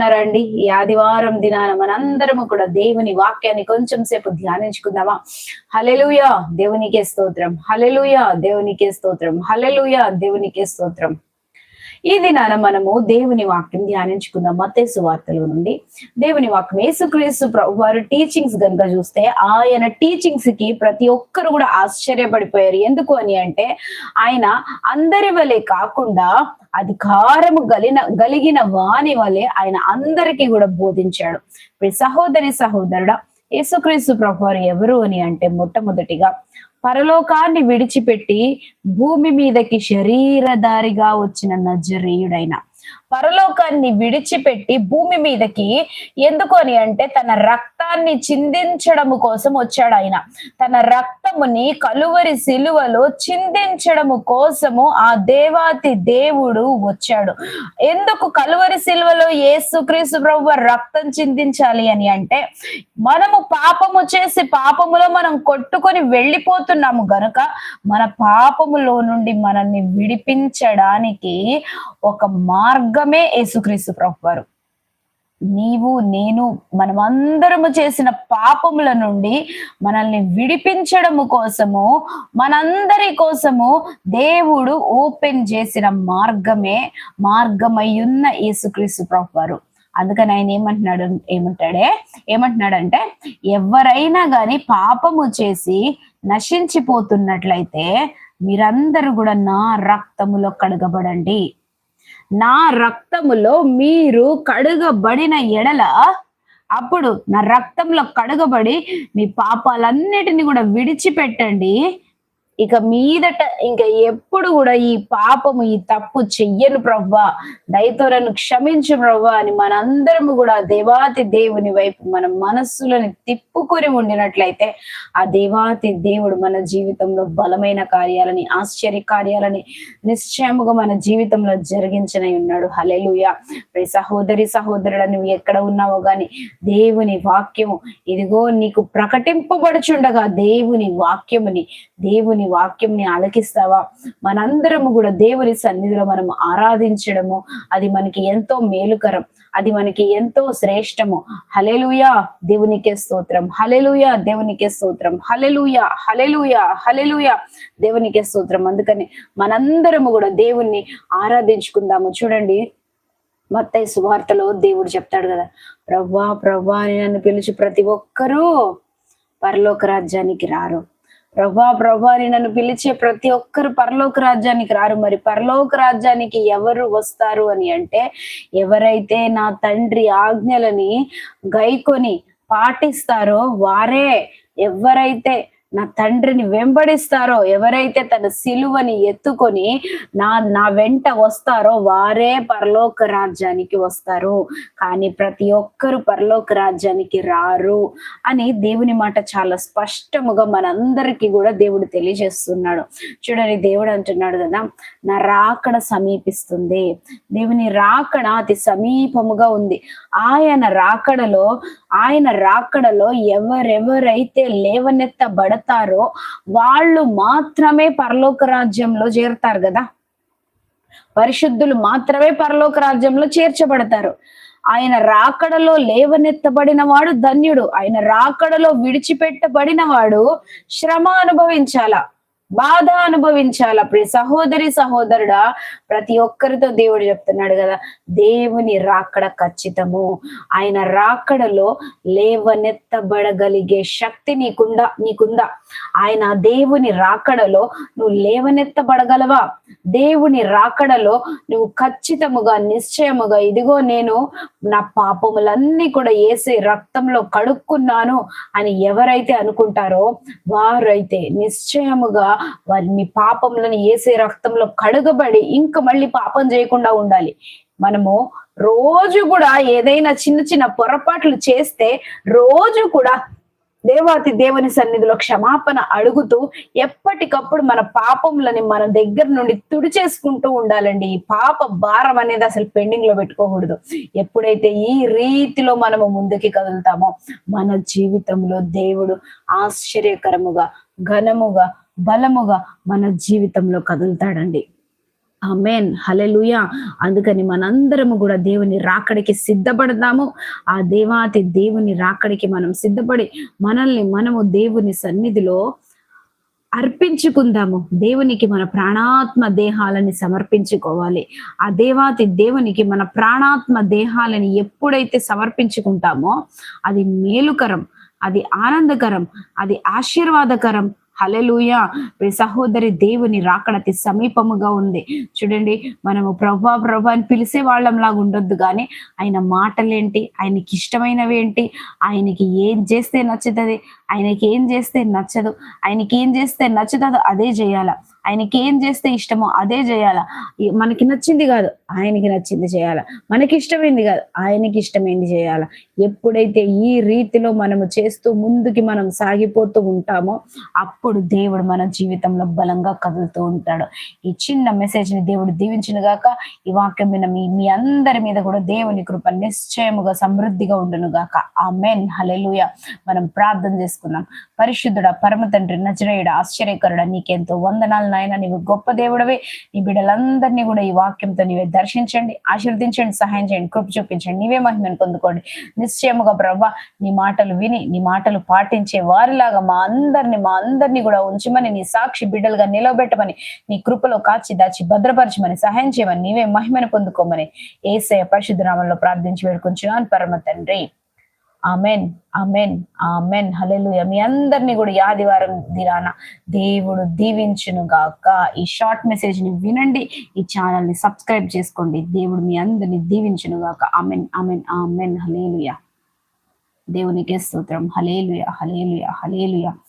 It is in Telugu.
ఉన్నారండి ఈ ఆదివారం దినాన మనందరము కూడా దేవుని వాక్యాన్ని కొంచెం సేపు ధ్యానించుకుందామా? హలెలుయా దేవునికే స్తోత్రం. హలెలుయా దేవునికే స్తోత్రం. హలెలుయా దేవునికే స్తోత్రం. ఈ దినాన మనము దేవుని వాక్యం ధ్యానించుకుందాం. మతేసు వార్తల నుండి. దేవుని వాక్యం. యేసుక్రీస్తు ప్రభు వారు టీచింగ్స్ గనుక చూస్తే ఆయన టీచింగ్స్కి ప్రతి ఒక్కరు కూడా ఆశ్చర్యపడిపోయారు. ఎందుకు అని అంటే ఆయన అందరి వలె కాకుండా అధికారము గలిన గలిగిన వాని వలె ఆయన అందరికీ కూడా బోధించాడు. సహోదరి సహోదరుడా యేసుక్రీస్తు ప్రభు వారు ఎవరు అని అంటే మొట్టమొదటిగా పరలోకాన్ని విడిచిపెట్టి భూమి మీదకి శరీరధారిగా వచ్చిన నజరీయుడైన. పరలోకాన్ని విడిచిపెట్టి భూమి మీదకి ఎందుకు అని అంటే తన రక్తాన్ని చిందించడము కోసం వచ్చాడు ఆయన. తన రక్తముని కలువరి సిలువలో చిందించడము కోసము ఆ దేవాతి దేవుడు వచ్చాడు. ఎందుకు కలువరి సిలువలో యేసుక్రీస్తు ప్రభు రక్తం చిందించాలి అని అంటే మనము పాపము చేసి పాపములో మనం కొట్టుకొని వెళ్ళిపోతున్నాము గనుక మన పాపములో నుండి మనల్ని విడిపించడానికి ఒక మార్గమే యేసుక్రీస్తు ప్రభు వారు నీవు నేను మనమందరము చేసిన పాపముల నుండి మనల్ని విడిపించడము కోసము మనందరి కోసము దేవుడు ఓపెన్ చేసిన మార్గమే మార్గమయ్యున్న యేసుక్రీస్తు ప్రభు వారు అందుకని ఆయన ఏమంటున్నాడు ఏమంటాడే? ఏమంటున్నాడంటే ఎవరైనా గాని పాపము చేసి నశించిపోతున్నట్లయితే మీరందరూ కూడా నా రక్తములో కడగబడండి. నా రక్తములో మీరు కడుగబడిన ఎడల అప్పుడు నా రక్తంలో కడుగబడి మీ పాపాలన్నిటిని కూడా విడిచిపెట్టండి. ఇక మీదట ఇంకా ఎప్పుడు కూడా ఈ పాపము ఈ తప్పు చెయ్యను ప్రవ్వా. దయతో నన్ను క్షమించు ప్రవ్వా అని మనందరము కూడా దేవాతి దేవుని వైపు మన మనస్సులను తిప్పుకొని ఉండినట్లయితే ఆ దేవాతి దేవుడు మన జీవితంలో బలమైన కార్యాలని ఆశ్చర్య కార్యాలని నిశ్చయముగా మన జీవితంలో జరిగించనై ఉన్నాడు. హలెలుయ సహోదరి సహోదరుడు నువ్వు ఎక్కడ ఉన్నావో గాని దేవుని వాక్యము ఇదిగో నీకు ప్రకటింపబడుచుండగా దేవుని వాక్యముని దేవుని వాక్యంని ఆలకిస్తావా? మనందరము కూడా దేవుని సన్నిధిలో మనం ఆరాధించడము అది మనకి ఎంతో మేలుకరం అది మనకి ఎంతో శ్రేష్టము. హలెలుయా దేవునికే స్తోత్రం. హలెలుయా దేవునికే స్తోత్రం. హలెలుయా హలెలుయా హలెలుయా దేవునికే స్తోత్రం. అందుకని మనందరము కూడా దేవుణ్ణి ఆరాధించుకుందాము. చూడండి మత్తయ్య సువార్తలో దేవుడు చెప్తాడు కదా ప్రవ్వా ప్రవ్వా అని నన్ను పిలిచి ప్రతి ఒక్కరూ పరలోక రాజ్యానికి రారు. ప్రభా ప్రభా అని నన్ను పిలిచే ప్రతి ఒక్కరు పరలోక రాజ్యానికి రారు. మరి పరలోక రాజ్యానికి ఎవరు వస్తారు అని అంటే ఎవరైతే నా తండ్రి ఆజ్ఞలని గైకొని పాటిస్తారో వారే ఎవరైతే నా తండ్రిని వెంబడిస్తారో ఎవరైతే తన సిలువని ఎత్తుకొని నా నా వెంట వస్తారో వారే పరలోక రాజ్యానికి వస్తారు. కానీ ప్రతి ఒక్కరు పరలోక రాజ్యానికి రారు అని దేవుని మాట చాలా స్పష్టముగా మనందరికీ కూడా దేవుడు తెలియజేస్తున్నాడు. చూడండి దేవుడు అంటున్నాడు కదా నా రాకడ సమీపిస్తుంది. దేవుని రాకడ అతి సమీపముగా ఉంది. ఆయన రాకడలో ఆయన రాకడలో ఎవరెవరైతే పడతారో వాళ్ళు మాత్రమే పరలోక రాజ్యంలో చేరుతారు కదా. పరిశుద్ధులు మాత్రమే పరలోక రాజ్యంలో చేర్చబడతారు. ఆయన రాకడలో లేవనెత్తబడిన వాడు ధన్యుడు. ఆయన రాకడలో విడిచిపెట్టబడిన వాడు శ్రమ అనుభవించాలా? బాధ అనుభవించాల. ప్రియ సహోదరి సహోదరుడా ప్రతి ఒక్కరితో దేవుడు చెప్తున్నాడు కదా దేవుని రాకడ ఖచ్చితము. ఆయన రాకడలో లేవనెత్తబడగలిగే శక్తి నీకుందా నీకుందా? ఆయన దేవుని రాకడలో నువ్వు లేవనెత్తబడగలవా? దేవుని రాకడలో నువ్వు ఖచ్చితముగా నిశ్చయముగా ఇదిగో నేను నా పాపములన్నీ కూడా వేసే రక్తంలో కడుక్కున్నాను అని ఎవరైతే అనుకుంటారో వారైతే నిశ్చయముగా వారి మీ పాపములను ఏసే రక్తంలో కడుగబడి ఇంకా మళ్ళీ పాపం చేయకుండా ఉండాలి. మనము రోజు కూడా ఏదైనా చిన్న చిన్న పొరపాట్లు చేస్తే రోజు కూడా దేవాతి దేవుని సన్నిధిలో క్షమాపణ అడుగుతూ ఎప్పటికప్పుడు మన పాపములని మన దగ్గర నుండి తుడిచేసుకుంటూ ఉండాలండి. ఈ పాప భారం అనేది అసలు పెండింగ్లో పెట్టుకోకూడదు. ఎప్పుడైతే ఈ రీతిలో మనము ముందుకి కదులుతామో మన జీవితంలో దేవుడు ఆశ్చర్యకరముగా ఘనముగా బలముగా మన జీవితంలో కదులుతాడండి. ఆమెన్. హలెలుయా అందుకని మనందరము కూడా దేవుని రాకడికి సిద్ధపడదాము. ఆ దేవాతి దేవుని రాకడికి మనం సిద్ధపడి మనల్ని మనము దేవుని సన్నిధిలో అర్పించుకుందాము. దేవునికి మన ప్రాణాత్మ దేహాలని సమర్పించుకోవాలి. ఆ దేవాతి దేవునికి మన ప్రాణాత్మ దేహాలని ఎప్పుడైతే సమర్పించుకుంటామో అది మేలుకరం అది ఆనందకరం అది ఆశీర్వాదకరం హలెలుయ సహోదరి దేవుని రాకడ అతి సమీపముగా ఉంది. చూడండి మనము ప్రభా ప్రభా అని పిలిచే వాళ్ళంలాగా ఉండొద్దు కానీ ఆయన మాటలేంటి? ఆయనకి ఇష్టమైనవి ఏంటి ఆయనకి ఏం చేస్తే నచ్చుతుంది? ఆయనకి ఏం చేస్తే నచ్చదు? ఆయనకి ఏం చేస్తే నచ్చుతుందో అదే చేయాల. ఆయనకి ఏం చేస్తే ఇష్టమో అదే చేయాల. మనకి నచ్చింది కాదు ఆయనకి నచ్చింది చేయాల. మనకి ఇష్టమైంది కాదు ఆయనకి ఇష్టమైంది చేయాల. ఎప్పుడైతే ఈ రీతిలో మనము చేస్తూ ముందుకి మనం సాగిపోతూ ఉంటామో అప్పుడు దేవుడు మన జీవితంలో బలంగా కదులుతూ ఉంటాడు. ఈ చిన్న మెసేజ్ని దేవుడు దీవించిన గాక. ఈ వాక్యం మీద మీ మీ అందరి మీద కూడా దేవుని కృప నిశ్చయముగా సమృద్ధిగా ఉండును గాక. ఆ మెన్ హలెలుయ మనం ప్రార్థన చేసుకుందాం. పరిశుద్ధుడ పరమ తండ్రి నజరేయుడ ఆశ్చర్యకరుడ నీకెంతో వందనాలు నాయన నీవు గొప్ప దేవుడవే. నీ బిడ్డలందరినీ కూడా ఈ వాక్యంతో నీవే దర్శించండి ఆశీర్వదించండి సహాయం చేయండి కృప చూపించండి నీవే మహిమను పొందుకోండి. నిశ్చయముగా ప్రభా నీ మాటలు విని నీ మాటలు పాటించే వారిలాగా మా అందరిని మా అందరినీ కూడా ఉంచమని నీ సాక్షి బిడ్డలుగా నిలవబెట్టమని నీ కృపలో కాచి దాచి భద్రపరచమని సహాయం చేయమని నీవే మహిమను పొందుకోమని ఏసయ పరిశుద్ధ నామంలో ప్రార్థించి వేడుకుంటున్నాను పరమ తండ్రి. Amen amen amen. హల్లెలూయా. మీ అందరినీ కూడా ఈ ఆదివారం దిరాన దేవుడు దీవించును గాక. ఈ షార్ట్ మెసేజ్ని వినండి ఈ ఛానల్ని సబ్స్క్రైబ్ చేసుకోండి. దేవుడు మీ అందరిని దీవించును గాక. Amen amen amen. హలేలుయ దేవునికే స్తోత్రం. Hallelujah hallelujah hallelujah